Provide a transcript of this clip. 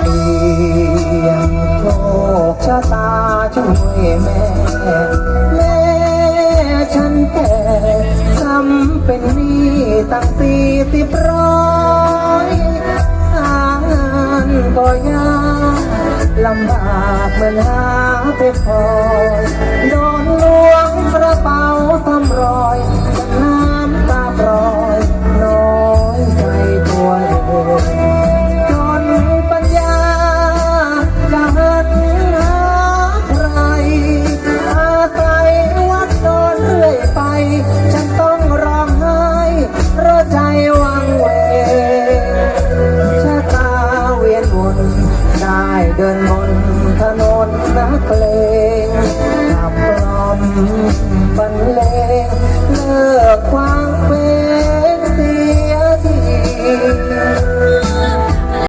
เพียงโชคชะตาช่วยแม่แม่ฉันแก่ทำเป็นหนี้ตั้งสี่สิบร้อยงานก็ยากลำบากเหมือนหาไปพอ เดินบนถนนนักเลงขับกล่อมบรรเลงเลิกความ